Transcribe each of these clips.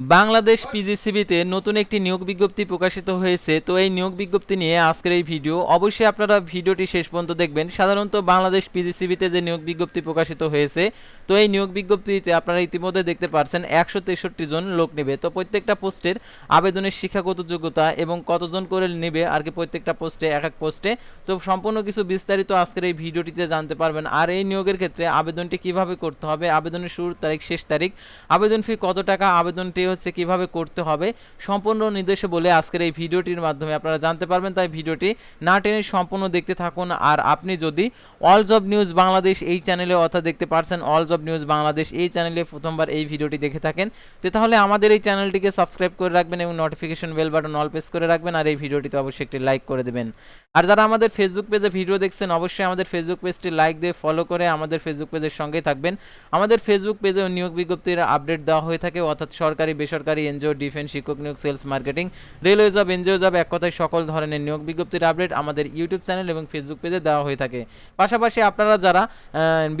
বাংলাদেশ পিজিসিবিতে নতুন একটি নিয়োগ বিজ্ঞপ্তি প্রকাশিত হয়েছে। তো এই নিয়োগ বিজ্ঞপ্তি নিয়ে আজকের এই ভিডিও, অবশ্যই আপনারা ভিডিওটি শেষ পর্যন্ত দেখবেন। সাধারণত বাংলাদেশ পিজিসিবিতে যে নিয়োগ বিজ্ঞপ্তি প্রকাশিত হয়েছে, তো এই নিয়োগ বিজ্ঞপ্তিতে আপনারা ইতিমধ্যে দেখতে পারছেন একশো তেষট্টি জন লোক নেবে। তো প্রত্যেকটা পোস্টের আবেদনের শিক্ষাগত যোগ্যতা এবং কতজন করে নেবে আর কি প্রত্যেকটা পোস্টে, এক এক পোস্টে। তো সম্পূর্ণ কিছু বিস্তারিত আজকের এই ভিডিওটিতে জানতে পারবেন। আর এই নিয়োগের ক্ষেত্রে আবেদনটি কীভাবে করতে হবে, আবেদনের শুরুর তারিখ, শেষ তারিখ, আবেদন ফি কত টাকা আবেদনটি হচ্ছে কীভাবে করতে হবে সম্পূর্ণ নির্দেশে বলে আজকের এই ভিডিওটির মাধ্যমে আপনারা জানতে পারবেন। তাই ভিডিওটি না টেনে সম্পূর্ণ দেখতে থাকুন। আর আপনি যদি অল জব নিউজ বাংলাদেশ এই চ্যানেলে অর্থাৎ দেখতে পারছেন অল জব নিউজ বাংলাদেশ এই চ্যানেলে প্রথমবার এই ভিডিওটি দেখে থাকেন, তো তাহলে আমাদের এই চ্যানেলটিকে সাবস্ক্রাইব করে রাখবেন এবং notification bell button all press করে রাখবেন আর এই ভিডিওটিতে অবশ্যই একটি লাইক করে দেবেন। আর যারা আমাদের ফেসবুক পেজে ভিডিও দেখছেন, অবশ্যই আমাদের ফেসবুক পেজটি লাইক দিয়ে ফলো করে আমাদের ফেসবুক পেজের সঙ্গেই থাকবেন। আমাদের ফেসবুক পেজে নিয়োগ বিজ্ঞপ্তির আপডেট দেওয়া হয়ে থাকে, অর্থাৎ সরকারি বেসরকারি এনজিও, ডিফেন্স, শিক্ষক নিয়োগ, sales marketing, railway job, NGO job, এক কথায় সকল ধরনের নিয়োগ বিজ্ঞপ্তির আপডেট আমাদের ইউটিউব চ্যানেল এবং ফেসবুক পেজে দেওয়া হয়ে থাকে। পাশাপাশি আপনারা যারা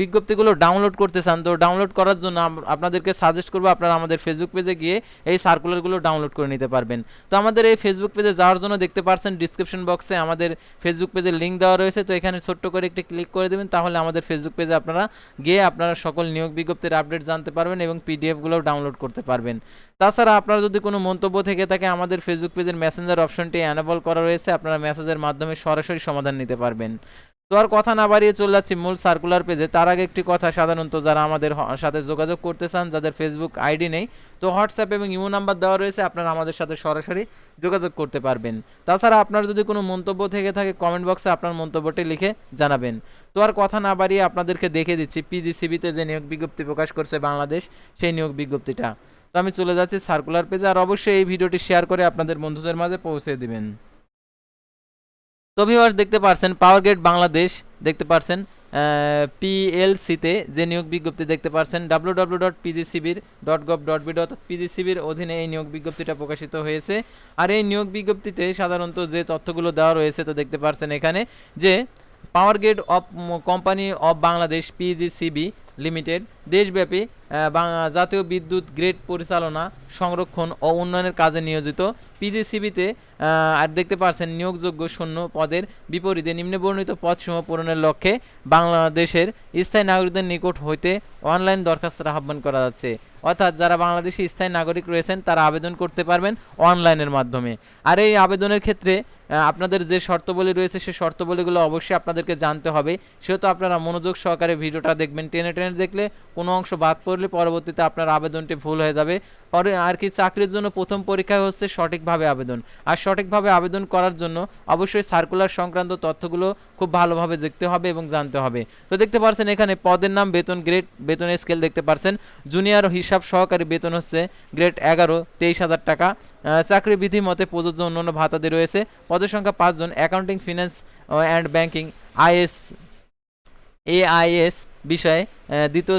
বিজ্ঞপ্তিগুলো ডাউনলোড করতে চান, তো ডাউনলোড করার জন্য আপনাদেরকে সাজেস্ট করব আপনারা আমাদের ফেসবুক পেজে গিয়ে এই সার্কুলারগুলো ডাউনলোড করে নিতে পারবেন। তো আমাদের এই ফেসবুক পেজে যাওয়ার জন্য দেখতে পারছেন ডিসক্রিপশন বক্সে আমাদের ফেসবুক পেজের লিঙ্ক দেওয়া রয়েছে। তো এখানে ছোট্ট করে একটি ক্লিক করে দেবেন, তাহলে আমাদের ফেসবুক পেজে আপনারা গিয়ে আপনারা সকল নিয়োগ বিজ্ঞপ্তির আপডেট জানতে পারবেন এবং পিডিএফগুলোও ডাউনলোড করতে পারবেন। তাছাড়া আপনার যদি কোনো মন্তব্য থেকে থাকে, আমাদের ফেসবুক পেজের মেসেঞ্জার অপশনটি অ্যানেবল করা রয়েছে। আপনারা মেসেজের মাধ্যমে সরাসরি সমাধান নিতে পারবেন। তো আর কথা না বাড়িয়ে চলে যাচ্ছি মূল সার্কুলার পেজে তার আগে একটি কথা, সাধারণত যারা আমাদের সাথে যোগাযোগ করতে চান, যাদের ফেসবুক আইডি নেই, তো হোয়াটসঅ্যাপ এবং ইমো নাম্বার দেওয়া রয়েছে, আপনারা আমাদের সাথে সরাসরি যোগাযোগ করতে পারবেন। তাছাড়া আপনার যদি কোনো মন্তব্য থেকে থাকে কমেন্ট বক্সে আপনার মন্তব্যটি লিখে জানাবেন। তো আর কথা না বাড়িয়ে আপনাদেরকে দেখে দিচ্ছি পিজিসিবিতে যে নিয়োগ বিজ্ঞপ্তি প্রকাশ করছে বাংলাদেশ, সেই নিয়োগ বিজ্ঞপ্তিটা। তো আমি চলে যাচ্ছি সার্কুলার পেজে আর অবশ্যই এই ভিডিওটি শেয়ার করে আপনাদের বন্ধুদের মাঝে পৌঁছে দিবেন। তো ভিউয়ার্স দেখতে পারছেন পাওয়ার গ্রেড বাংলাদেশ দেখতে পারছেন পিএলসিতে যে নিয়োগ বিজ্ঞপ্তি দেখতে পারছেন W W dot পিজিসিবির dot gov dot B dot পিজিসিবির অধীনে এই নিয়োগ বিজ্ঞপ্তিটা প্রকাশিত হয়েছে। আর এই নিয়োগ বিজ্ঞপ্তিতে সাধারণত যে তথ্যগুলো দেওয়া রয়েছে তো দেখতে পারছেন এখানে যে power grid of company of Bangladesh PGCB limited. দেশব্যাপী জাতীয় বিদ্যুৎ গ্রেড পরিচালনা, সংরক্ষণ ও উন্নয়নের কাজে নিয়োজিত পিজিসিবিতে আর দেখতে পাচ্ছেন নিয়োগযোগ্য শূন্য পদের বিপরীতে নিম্নবর্ণিত পদসমূহ পূরণের লক্ষ্যে বাংলাদেশের স্থায়ী নাগরিকদের নিকট হইতে অনলাইন দরখাস্তের আহ্বান করা যাচ্ছে। অর্থাৎ যারা বাংলাদেশি স্থায়ী নাগরিক রয়েছেন, তারা আবেদন করতে পারবেন অনলাইনের মাধ্যমে। আর এই আবেদনের ক্ষেত্রে আপনাদের যে শর্তাবলী রয়েছে সেই শর্তাবলীগুলো অবশ্যই আপনাদেরকে জানতে হবে। সেহেতু আপনারা মনোযোগ সহকারে ভিডিওটা দেখবেন। টেনে টেনে দেখলে কোনো অংশ বাদ পড়লে পরবর্তীতে আপনার আবেদনটি ভুল হয়ে যাবে। পরে আর কি চাকরির জন্য প্রথম পরীক্ষা হচ্ছে সঠিকভাবে আবেদন। আর সঠিকভাবে আবেদন করার জন্য অবশ্যই সার্কুলার সংক্রান্ত তথ্যগুলো খুব ভালোভাবে দেখতে হবে এবং জানতে হবে। তো দেখতে পারছেন এখানে পদের নাম বেতন গ্রেড বেতনের স্কেল দেখতে পারছেন। জুনিয়র হিসাব সহকারী বেতন হচ্ছে গ্রেড এগারো, তেইশ হাজার টাকা। চাকরি বিধি মতে প্রযোজ্য অন্যান্য ভাতাদি রয়েছে। পদের সংখ্যা পাঁচজন accounting finance and banking IS AIS বিষয়ে দ্বিতীয়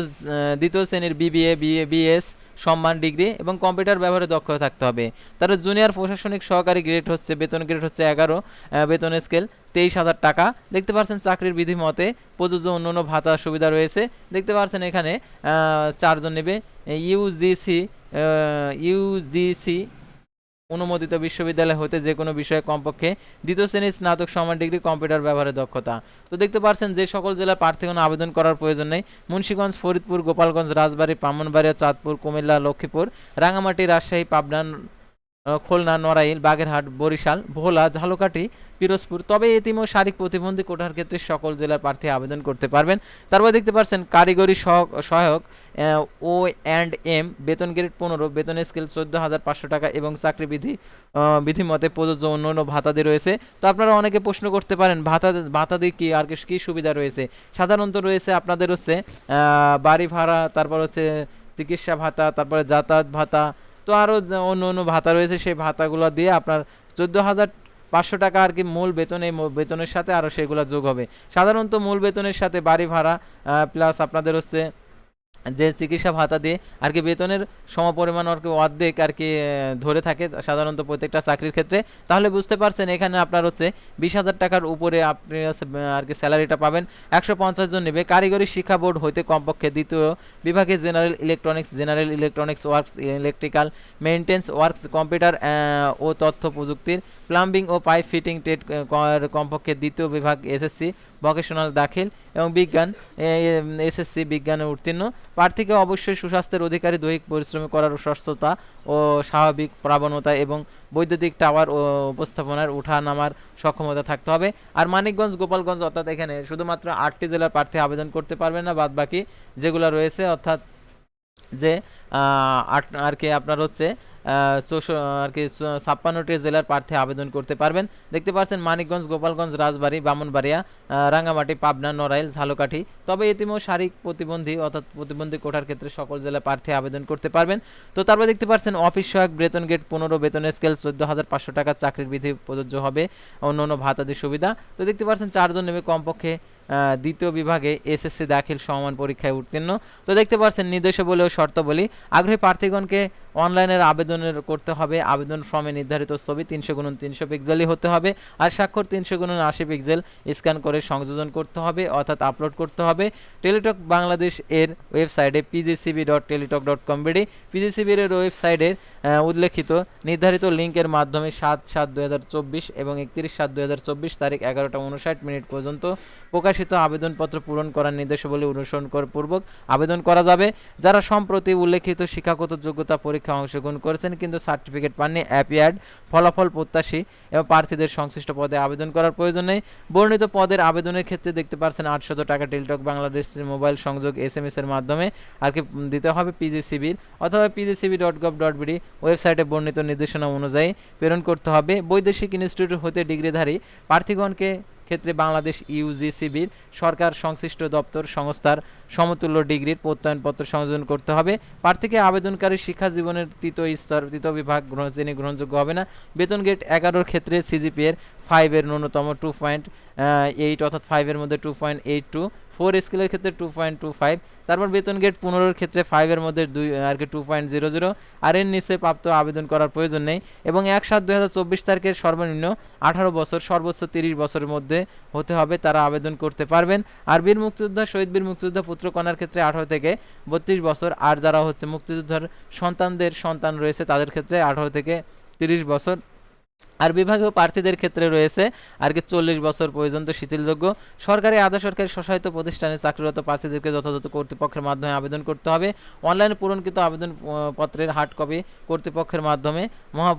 দ্বিতীয় শ্রেণির বিবিএ বিএ বিএস সম্মান, ডিগ্রি এবং কম্পিউটার ব্যবহারে দক্ষ থাকতে হবে। তার জুনিয়র প্রশাসনিক সহকারী গ্রেড হচ্ছে, বেতন গ্রেড হচ্ছে এগারো বেতন স্কেল তেইশ হাজার টাকা। দেখতে পাচ্ছেন চাকরির বিধি মতে প্রযোজ্য অন্যান্য ভাতা সুবিধা রয়েছে। দেখতে পাচ্ছেন এখানে চারজন নেবে। ইউজিসি ইউজিসি অনুমোদিত বিশ্ববিদ্যালয় হতে যে কোনো বিষয়ে কমপক্ষে দ্বিতীয় শ্রেণির স্নাতক সমান ডিগ্রি কম্পিউটার ব্যবহারের দক্ষতা। তো দেখতে পাচ্ছেন যে সকল জেলার কোনো আবেদন করার প্রয়োজন নেই। মুন্সীগঞ্জ, ফরিদপুর, গোপালগঞ্জ, রাজবাড়ী, ব্রাহ্মণবাড়িয়া, চাঁদপুর, কুমিল্লা, লক্ষ্মীপুর রাঙামাটি রাজশাহী, পাবনা, খুলনা, নড়াইল, বাগেরহাট, বরিশাল, ভোলা, ঝালকাঠি পিরোজপুর। তবে এতিম ও শারীরিক প্রতিবন্ধী কোটার ক্ষেত্রে সকল জেলার প্রার্থী আবেদন করতে পারবেন। তারপর দেখতে পাচ্ছেন কারিগরি সহ- সহায়ক ও অ্যান্ড এম বেতন গ্রেড পনেরো, বেতন স্কেল চোদ্দ হাজার পাঁচশো টাকা এবং চাকরি বিধি বিধিমতে প্রযোজ্য অন্য অন্য ভাতাদি রয়েছে। তো আপনারা অনেকে প্রশ্ন করতে পারেন, ভাতা ভাতাদি কি, আর কি সুবিধা রয়েছে? সাধারণত রয়েছে আপনাদের হচ্ছে বাড়ি ভাড়া, তারপর হচ্ছে চিকিৎসা ভাতা, তারপরে যাতায়াত ভাতা, তো আরও অন্য অন্য ভাতা রয়েছে, সেই ভাতাগুলো দিয়ে আপনার চোদ্দ হাজার পাঁচশো টাকা আর কি মূল বেতন, এই বেতনের সাথে আরও সেগুলো যোগ হবে। সাধারণত মূল বেতনের সাথে বাড়ি ভাড়া প্লাস আপনাদের হচ্ছে যে চিকিৎসা ভাতা দিয়ে আর কি বেতনের সমপরিমাণ আর কি অর্ধেক আর কি ধরে থাকে সাধারণত প্রত্যেকটা চাকরির ক্ষেত্রে। তাহলে বুঝতে পারছেন এখানে আপনার হচ্ছে বিশ হাজার টাকার উপরে আপনি আর কি স্যালারিটা পাবেন। একশো পঞ্চাশ জন নেবে। কারিগরি শিক্ষা বোর্ড হইতে কমপক্ষে দ্বিতীয় বিভাগে general electronics general electronics works, electrical maintenance works, computer ও তথ্য প্রযুক্তির প্লাম্বিং ও পাইপ ফিটিং টেট কমপক্ষে দ্বিতীয় বিভাগ এসএসসি, ভোকেশনাল দাখিল এবং বিজ্ঞান এসএসসি বিজ্ঞানে উত্তীর্ণ। প্রার্থীকে অবশ্যই সুস্বাস্থ্যের অধিকারী, দৈহিক পরিশ্রম করার সুস্থতা ও স্বাভাবিক প্রাবণতা এবং বৈদ্যুতিক টাওয়ার ও উপস্থাপনার উঠা নামার সক্ষমতা থাকতে হবে। আর মানিকগঞ্জ, গোপালগঞ্জ অর্থাৎ এখানে শুধুমাত্র আটটি জেলার প্রার্থী আবেদন করতে পারবেন না বাদ বাকি যেগুলো রয়েছে অর্থাৎ যে আর কি আপনার হচ্ছে আর কি ছাপ্পান্নটি জেলার প্রার্থী আবেদন করতে পারবেন। দেখতে পাচ্ছেন মানিকগঞ্জ, গোপালগঞ্জ, রাজবাড়ী, বামনবাড়িয়া রাঙ্গামাটি, পাবনা, নড়াইল, ঝালকাঠি। তবে এতিমও শারীরিক প্রতিবন্ধী অর্থাৎ প্রতিবন্ধী কোটার ক্ষেত্রে সকল জেলার প্রার্থী আবেদন করতে পারবেন। তো তারপর দেখতে পাচ্ছেন অফিস সহায়ক বেতন গেট পনেরো বেতন স্কেল চোদ্দ হাজার পাঁচশো টাকা চাকরির বিধি প্রযোজ্য হবে। অন্য অন্য ভাতাদি সুবিধা। তো দেখতে পাচ্ছেন চারজন নেবে কমপক্ষে দ্বিতীয় বিভাগে এসএসসি দাখিল সমান পরীক্ষায় উত্তীর্ণ। তো দেখতে পাচ্ছেন নির্দেশাবলী ও শর্তাবলী। আগ্রহী প্রার্থীগণকে অনলাইনের আবেদনের করতে হবে। আবেদন ফর্মে নির্ধারিত ছবি তিনশো গুণন তিনশো পিক্সেলই হতে হবে আর স্বাক্ষর তিনশো গুণন আশি পিক্সেল স্ক্যান করে সংযোজন করতে হবে অর্থাৎ আপলোড করতে হবে। টেলিটক বাংলাদেশ এর ওয়েবসাইটে PGCB dot Teletalk dot com BD পিজিসিবির ওয়েবসাইটের উল্লেখিত নির্ধারিত লিঙ্কের মাধ্যমে সাত সাত চব্বিশ এবং একত্রিশ সাত চব্বিশ তারিখ এগারোটা উনষাট মিনিট পর্যন্ত প্রকাশিত আবেদনপত্র পূরণ করার নির্দেশাবলী অনুসরণ পূর্বক আবেদন করা যাবে। যারা সম্প্রতি উল্লেখিত শিক্ষাগত যোগ্যতা পরীক্ষায় অংশগ্রহণ করেছেন, কিন্তু সার্টিফিকেট পাননি অ্যাপিয়ার্ড। ফলাফল প্রত্যাশী এবং প্রার্থীদের সংশ্লিষ্ট পদে আবেদন করার প্রয়োজন নেই। বর্ণিত পদের আবেদনের ক্ষেত্রে দেখতে পাচ্ছেন আটশত টাকা টেলিটক বাংলাদেশ মোবাইল সংযোগ এস এম এস এর মাধ্যমে। আর কি দিতে হবে পিজিসিবির অথবা PGCB dot gov dot BD ওয়েবসাইটে বর্ণিত নির্দেশনা অনুযায়ী প্রেরণ করতে হবে। বৈদেশিক ইনস্টিটিউট হতে ডিগ্রিধারী প্রার্থীগণকে ক্ষেত্রে বাংলাদেশ ইউজিসিবির সরকার সংশ্লিষ্ট দপ্তর সংস্থার সমতুল্য ডিগ্রির প্রত্যয়নপত্র সংযোজন করতে হবে। প্রার্থীকে আবেদনকারী শিক্ষা জীবনের তৃতীয় স্তর, তৃতীয় বিভাগ শ্রেণি গ্রহণযোগ্য হবে না, বেতন গেট এগারোর ক্ষেত্রে সিজিপিএর ফাইভের ন্যূনতম টু পয়েন্ট এইট অর্থাৎ ফাইভের মধ্যে two point eight two four স্কেলের ক্ষেত্রে টু পয়েন্ট টু ফাইভ তারপর বেতন গেট পনেরোর ক্ষেত্রে ফাইভের মধ্যে দুই, আর কি টু পয়েন্ট জিরো জিরো আর এর নিচে প্রাপ্ত আবেদন করার প্রয়োজন নেই এবং এক সাত দুই হাজার চব্বিশ তারিখের সর্বনিম্ন আঠারো বছর, সর্বোচ্চ তিরিশ বছরের মধ্যে হতে হবে, তারা আবেদন করতে পারবেন। আর বীর মুক্তিযোদ্ধা, শহীদ বীর মুক্তিযোদ্ধা পুত্র কন্যার ক্ষেত্রে আঠারো থেকে বত্রিশ বছর, আর যারা হচ্ছে মুক্তিযোদ্ধার সন্তানদের সন্তান রয়েছে, তাদের ক্ষেত্রে আঠারো থেকে তিরিশ বছর। আর বিভাগীয় প্রার্থীদের ক্ষেত্রে রয়েছে আর কি চল্লিশ বছর পর্যন্ত শিথিলযোগ্য। সরকারি আধা সরকারি স্বশাসিত প্রতিষ্ঠানে চাকরিরত প্রার্থীদেরকে যথাযথ কর্তৃপক্ষের মাধ্যমে আবেদন করতে হবে। অনলাইনে পূরণকৃত আবেদন পত্রের হার্ড কপি কর্তৃপক্ষের মাধ্যমে মহা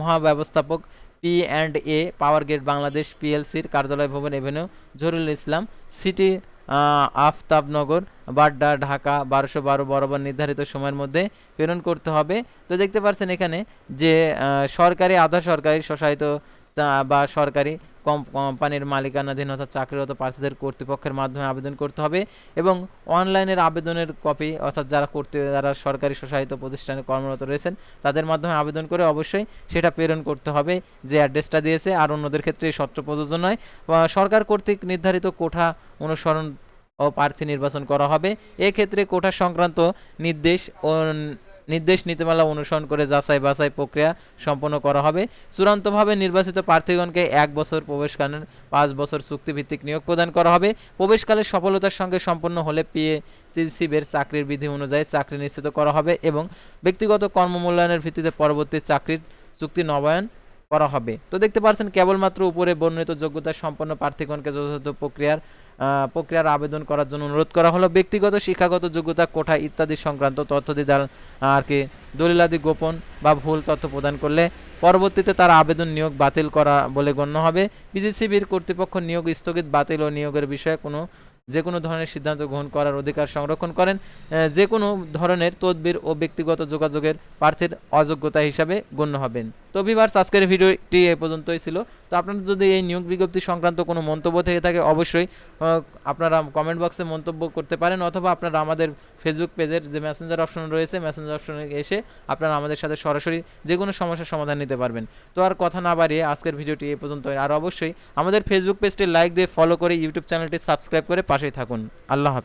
মহাব্যবস্থাপক P and A power grid Bangladesh পিএলসির কার্যালয় ভবন এভিনিউ জহুরুল ইসলাম সিটি আফতাবনগর, বাড্ডা, ঢাকা, বারোশো বারো বরাবর নির্ধারিত সময়ের মধ্যে প্রেরণ করতে হবে। তো দেখতে পাচ্ছেন এখানে যে সরকারি, আধা সরকারি স্বশাসিত বা সরকারি কম, কোম্পানির মালিকানাধীন অর্থাৎ চাকরিরত প্রার্থীদের কর্তৃপক্ষের মাধ্যমে আবেদন করতে হবে এবং অনলাইনের আবেদনের কপি অর্থাৎ যারা করতে, যারা সরকারি স্বশাসিত প্রতিষ্ঠানে কর্মরত রয়েছেন, তাদের মাধ্যমে আবেদন করে অবশ্যই সেটা প্রেরণ করতে হবে যে অ্যাড্রেসটা দিয়েছে আর অন্যদের ক্ষেত্রে সত্র প্রযোজ্য নয়। সরকার কর্তৃক নির্ধারিত কোঠা অনুসরণ ও প্রার্থী নির্বাচন করা হবে। এক্ষেত্রে কোঠা সংক্রান্ত নির্দেশ ও নির্দেশ নীতিমালা অনুসরণ করে যাচাই বাছাই প্রক্রিয়া সম্পন্ন করা হবে। চূড়ান্তভাবে নির্বাচিত প্রার্থীগণকে এক বছর প্রবেশকালীন, পাঁচ বছর চুক্তিভিত্তিক নিয়োগ প্রদান করা হবে। প্রবেশকালে সফলতার সঙ্গে সম্পন্ন হলে পিএ সিসিবের চাকরির বিধি অনুযায়ী চাকরি নিশ্চিত করা হবে এবং ব্যক্তিগত কর্মমূল্যায়নের ভিত্তিতে পরবর্তী চাকরির চুক্তি নবায়ন করা হবে। তো দেখতে পাচ্ছেন কেবলমাত্র উপরে বর্ণিত যোগ্যতা সম্পন্ন প্রার্থীগণকে যথাযথ প্রক্রিয়ার প্রক্রিয়ার আবেদন করার জন্য অনুরোধ করা হলো। ব্যক্তিগত, শিক্ষাগত যোগ্যতা, কোঠা ইত্যাদি সংক্রান্ত তথ্য দিয়ে দাল- আর কি, দলিলাদি গোপন বা ভুল তথ্য প্রদান করলে পরবর্তীতে তার আবেদন নিয়োগ বাতিল করা বলে গণ্য হবে। বিজিসিবির কর্তৃপক্ষ নিয়োগ স্থগিত, বাতিল ও নিয়োগের বিষয়ে কোনো, যে কোনো ধরনের সিদ্ধান্ত গ্রহণ করার অধিকার সংরক্ষণ করেন যে কোনো ধরনের তদবির ও ব্যক্তিগত যোগাযোগের প্রার্থীর অযোগ্যতা হিসাবে গণ্য হবেন। তো ভিভার্স আজকের ভিডিওটি এ পর্যন্তই ছিল। তো আপনাদের যদি এই নিয়োগ বিজ্ঞপ্তি সংক্রান্ত কোনো মন্তব্য থেকে থাকে, অবশ্যই আপনারা কমেন্ট বক্সে মন্তব্য করতে পারেন, অথবা আপনারা আমাদের ফেসবুক পেজের যে মেসেঞ্জার অপশন রয়েছে মেসেঞ্জার অপশনে এসে আপনারা আমাদের সাথে সরাসরি যে কোনো সমস্যার সমাধান নিতে পারবেন। তো আর কথা না বাড়িয়ে আজকের ভিডিওটি এ পর্যন্ত আর অবশ্যই আমাদের ফেসবুক পেজটি লাইক দিয়ে ফলো করে ইউটিউব চ্যানেলটি সাবস্ক্রাইব করে পাশেই থাকুন। আল্লাহ হাফিজ।